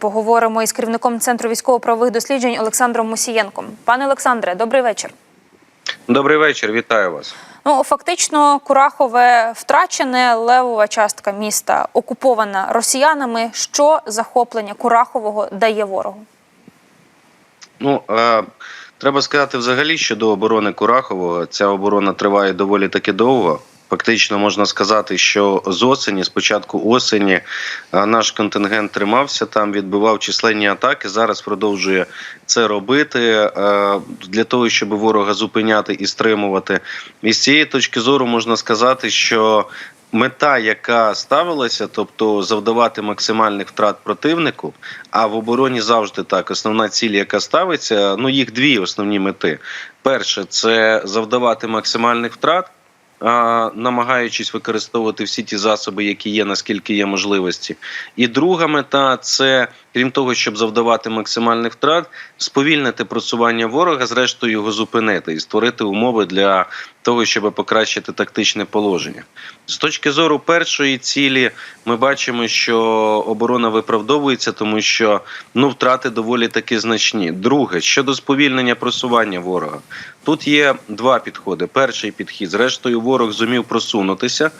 Поговоримо із керівником центру військово-правових досліджень Олександром Мусієнком. Пане Олександре, добрий вечір. Добрий вечір, вітаю вас. Ну фактично, Курахове втрачене левова частка міста окупована росіянами. Що захоплення Курахового дає ворогу? Ну е, треба сказати взагалі щодо оборони Курахового. Ця оборона триває доволі таки довго. Фактично можна сказати, що з осені, з початку осені, е, наш контингент тримався там, відбивав численні атаки. Зараз продовжує це робити е, для того, щоб ворога зупиняти і стримувати. І з цієї точки зору можна сказати, що Мета, яка ставилася, тобто завдавати максимальних втрат противнику, а в обороні завжди так. Основна ціль, яка ставиться, ну їх дві основні мети. Перше це завдавати максимальних втрат, намагаючись використовувати всі ті засоби, які є, наскільки є можливості. І друга мета це, крім того, щоб завдавати максимальних втрат, сповільнити просування ворога, зрештою його зупинити і створити умови для того, щоб покращити тактичне положення. З точки зору першої цілі, ми бачимо, що оборона виправдовується, тому що ну втрати доволі таки значні. Друге, щодо сповільнення просування ворога, тут є два підходи. Перший підхід, зрештою, ворог зумів просунутися.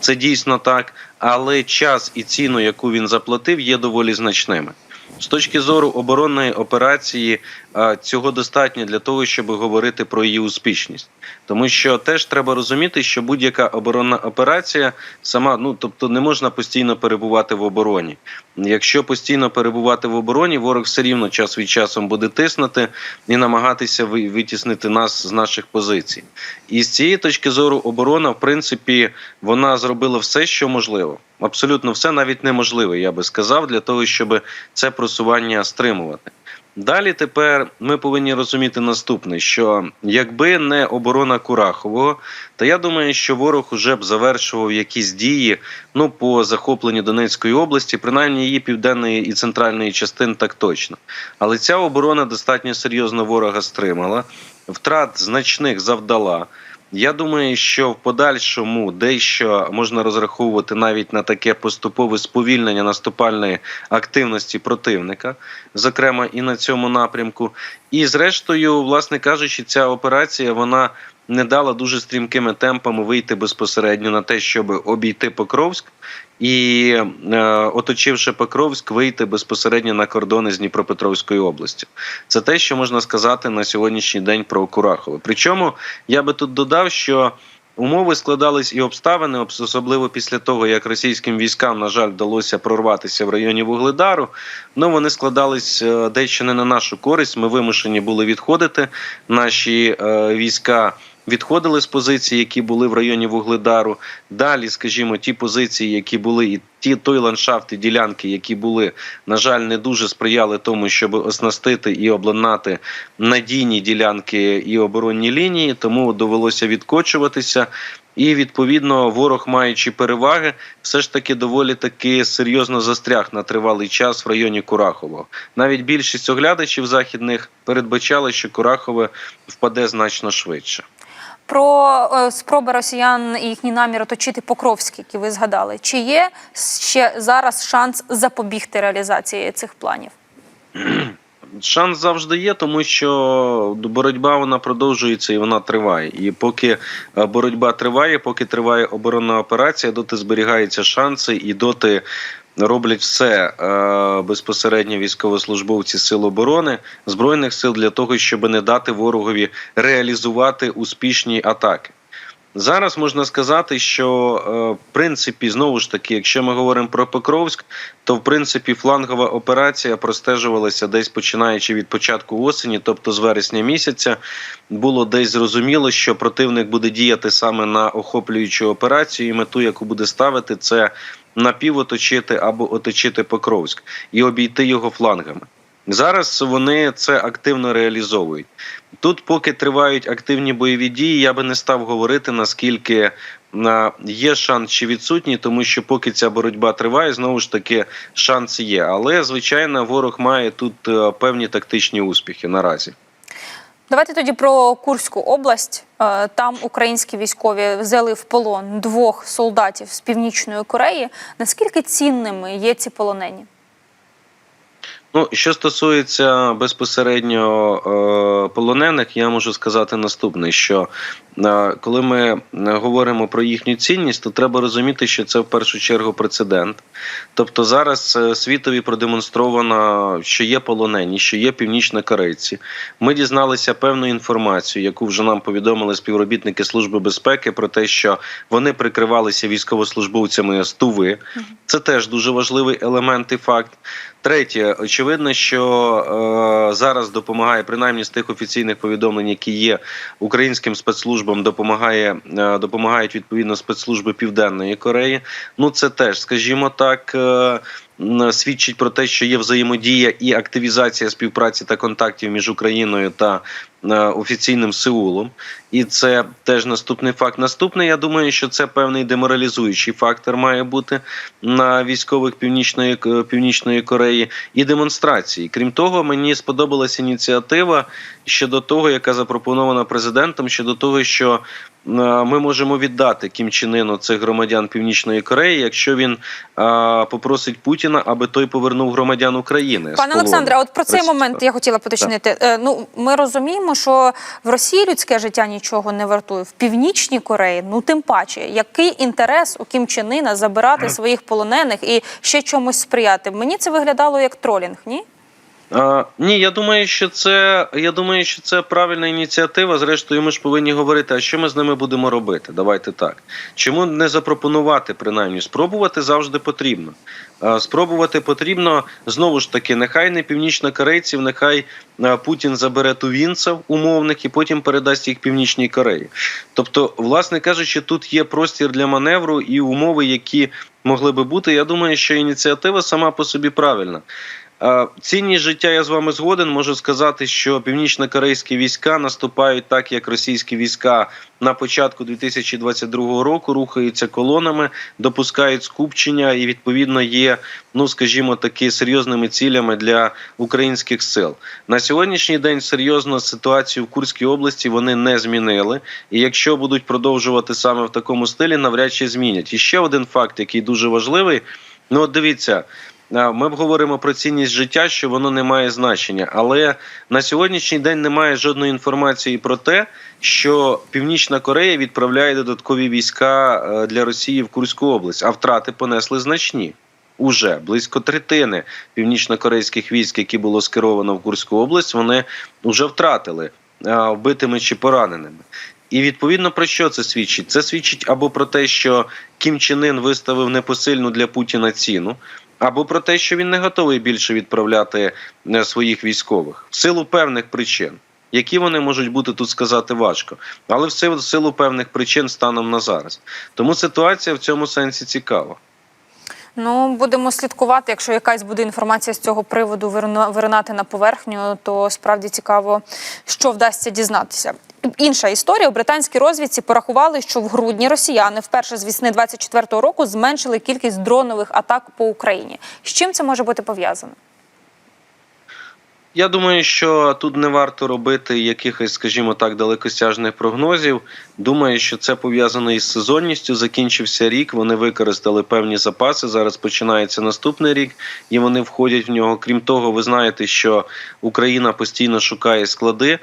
Це дійсно так, але час і ціну, яку він заплатив, є доволі значними. З точки зору оборонної операції а, цього достатньо для того, щоб говорити про її успішність, тому що теж треба розуміти, що будь-яка оборонна операція сама, ну тобто, не можна постійно перебувати в обороні. Якщо постійно перебувати в обороні, ворог все рівно час від часу буде тиснути і намагатися ви- витіснити нас з наших позицій. І з цієї точки зору оборона, в принципі, вона зробила все, що можливо. Абсолютно все навіть неможливе, я би сказав, для того, щоб це просування стримувати. Далі тепер ми повинні розуміти наступне: що якби не оборона Курахового, то я думаю, що ворог уже б завершував якісь дії ну по захопленню Донецької області, принаймні її південної і центральної частин, так точно. Але ця оборона достатньо серйозно ворога стримала, втрат значних завдала. Я думаю, що в подальшому дещо можна розраховувати навіть на таке поступове сповільнення наступальної активності противника, зокрема і на цьому напрямку. І зрештою, власне кажучи, ця операція вона не дала дуже стрімкими темпами вийти безпосередньо на те, щоб обійти Покровськ. І е, оточивши Покровськ, вийти безпосередньо на кордони з Дніпропетровською областю. Це те, що можна сказати на сьогоднішній день про Курахове. Причому я би тут додав, що умови складались і обставини, обс- особливо після того, як російським військам, на жаль, вдалося прорватися в районі Вугледару. Ну вони складались е, дещо не на нашу користь. Ми вимушені були відходити. Наші е, війська. Відходили з позицій, які були в районі Вугледару. Далі, скажімо, ті позиції, які були, і ті той ландшафт і ділянки, які були, на жаль, не дуже сприяли тому, щоб оснастити і обладнати надійні ділянки і оборонні лінії. Тому довелося відкочуватися. І відповідно ворог, маючи переваги, все ж таки доволі таки серйозно застряг на тривалий час в районі Курахового. Навіть більшість оглядачів західних передбачали, що Курахове впаде значно швидше. Про е, спроби росіян і їхній намір оточити Покровськ, які ви згадали. Чи є ще зараз шанс запобігти реалізації цих планів? Шанс завжди є, тому що боротьба вона продовжується і вона триває. І поки е, боротьба триває, поки триває оборонна операція, доти зберігаються шанси і доти. Роблять все е, безпосередньо військовослужбовці сил оборони збройних сил для того, щоб не дати ворогові реалізувати успішні атаки. Зараз можна сказати, що е, в принципі знову ж таки, якщо ми говоримо про Покровськ, то в принципі флангова операція простежувалася десь починаючи від початку осені, тобто з вересня місяця, було десь зрозуміло, що противник буде діяти саме на охоплюючу операцію, і мету, яку буде ставити, це напівоточити або оточити Покровськ і обійти його флангами. Зараз вони це активно реалізовують. Тут, поки тривають активні бойові дії, я би не став говорити наскільки є шанс чи відсутній, тому що поки ця боротьба триває, знову ж таки шанс є. Але звичайно, ворог має тут е, певні тактичні успіхи наразі. Давайте тоді про Курську область. Е, Там українські військові взяли в полон двох солдатів з північної Кореї. Наскільки цінними є ці полонені? Ну, що стосується безпосередньо е, полонених, я можу сказати наступне: що коли ми е, говоримо про їхню цінність, то треба розуміти, що це в першу чергу прецедент. Тобто зараз е, світові продемонстровано, що є полонені, що є північнокорейці. Ми дізналися певну інформацію, яку вже нам повідомили співробітники Служби безпеки, про те, що вони прикривалися військовослужбовцями з Туви. Це теж дуже важливий елемент і факт. Третє, очевидно, що е, зараз допомагає принаймні з тих офіційних повідомлень, які є українським спецслужбам, допомагає е, допомагають відповідно спецслужби Південної Кореї. Ну це теж, скажімо так. Е, Свідчить про те, що є взаємодія і активізація співпраці та контактів між Україною та е, офіційним Сеулом, і це теж наступний факт. Наступний, я думаю, що це певний деморалізуючий фактор має бути на військових північної північної Кореї і демонстрації. Крім того, мені сподобалася ініціатива щодо того, яка запропонована президентом, щодо того, що е, ми можемо віддати Кім Чен Ыну цих громадян Північної Кореї, якщо він е, попросить Путіна, аби той повернув громадян України. Пане. Олександре, от про цей момент я хотіла поточнити. Е, Ну, ми розуміємо, що в Росії людське життя нічого не вартує. В Північній Кореї, ну тим паче, який інтерес у Кім Чен Іна забирати своїх полонених і ще чомусь сприяти? Мені це виглядало як тролінг, ні? Ні, я думаю, що це я думаю, що це правильна ініціатива. Зрештою, ми ж повинні говорити, а що ми з ними будемо робити. Давайте так. Чому не запропонувати, принаймні, спробувати завжди потрібно. Спробувати потрібно знову ж таки, нехай не північнокорейців, нехай Путін забере тувінців умовних і потім передасть їх Північній Кореї. Тобто, власне кажучи, тут є простір для маневру і умови, які могли би бути. Я думаю, що ініціатива сама по собі правильна. Е, Цінність життя я з вами згоден. Можу сказати, що північно-корейські війська наступають так, як російські війська на початку 2022 року рухаються колонами, допускають скупчення і відповідно є, ну скажімо, таки серйозними цілями для українських сил. На сьогоднішній день серйозно ситуацію в Курській області вони не змінили. І якщо будуть продовжувати саме в такому стилі, навряд чи змінять. І ще один факт, який дуже важливий. Ну, от дивіться. А, Ми говоримо про цінність життя, що воно не має значення, але на сьогоднішній день немає жодної інформації про те, що Північна Корея відправляє додаткові війська е, для Росії в Курську область, а втрати понесли значні. Уже близько третини північно-корейських військ, які було скеровано в Курську область, вони вже втратили вбитими чи пораненими. І відповідно про що це свідчить? Це свідчить або про те, що Кім Чен Ын виставив непосильну для Путіна ціну, або про те, що він не готовий більше відправляти е, своїх військових в силу певних причин. Які вони можуть бути тут сказати важко, але в в силу певних причин станом на зараз. Тому ситуація в цьому сенсі цікава. Ну, будемо слідкувати. Якщо якась буде інформація з цього приводу виринати на поверхню, то справді цікаво, що вдасться дізнатися. Інша історія у британській розвідці порахували, що в грудні росіяни вперше з весни 24-го року зменшили кількість дронових атак по Україні. З чим це може бути пов'язано? Я думаю, що тут не варто робити якихось, скажімо так, далекосяжних прогнозів. Думаю, що це пов'язано із сезонністю. Закінчився рік. Вони використали певні запаси. Зараз починається наступний рік, і вони входять в нього. Крім того, ви знаєте, що Україна постійно шукає склади.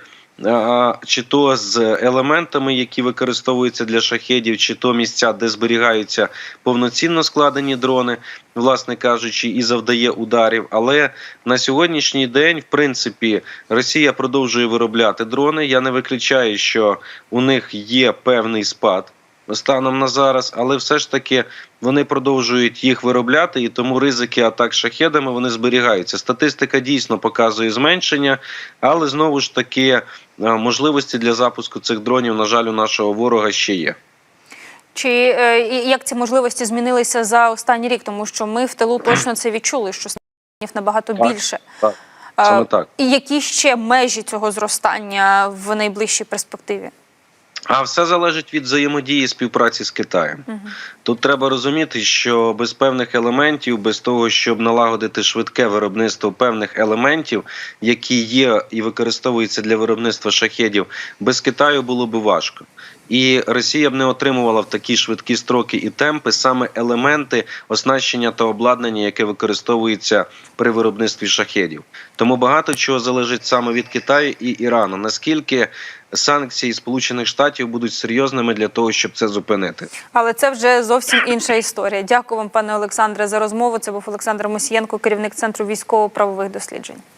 Чи то з елементами, які використовуються для шахедів, чи то місця, де зберігаються повноцінно складені дрони, власне кажучи, і завдає ударів. Але на сьогоднішній день, в принципі, Росія продовжує виробляти дрони. Я не виключаю, що у них є певний спад станом на зараз, але все ж таки вони продовжують їх виробляти, і тому ризики атак шахедами вони зберігаються. Статистика дійсно показує зменшення, але знову ж таки е, можливості для запуску цих дронів, на жаль, у нашого ворога ще є. Чи е, як ці можливості змінилися за останній рік? Тому що ми в тилу точно це відчули, що снарядів набагато Так, більше. так, саме так. І які ще межі цього зростання в найближчій перспективі? А все залежить від взаємодії співпраці з Китаєм. Тут треба розуміти, що без певних елементів, без того, щоб налагодити швидке виробництво певних елементів, які є і використовуються для виробництва шахедів, без Китаю було би важко. І Росія б не отримувала в такі швидкі строки і темпи саме елементи оснащення та обладнання, яке використовується при виробництві шахедів. Тому багато чого залежить саме від Китаю і Ірану. Наскільки санкції Сполучених Штатів будуть серйозними для того, щоб це зупинити? Але це вже зовсім інша історія. Дякую вам, пане Олександре, за розмову. Це був Олександр Мосієнко, керівник центру військово-правових досліджень.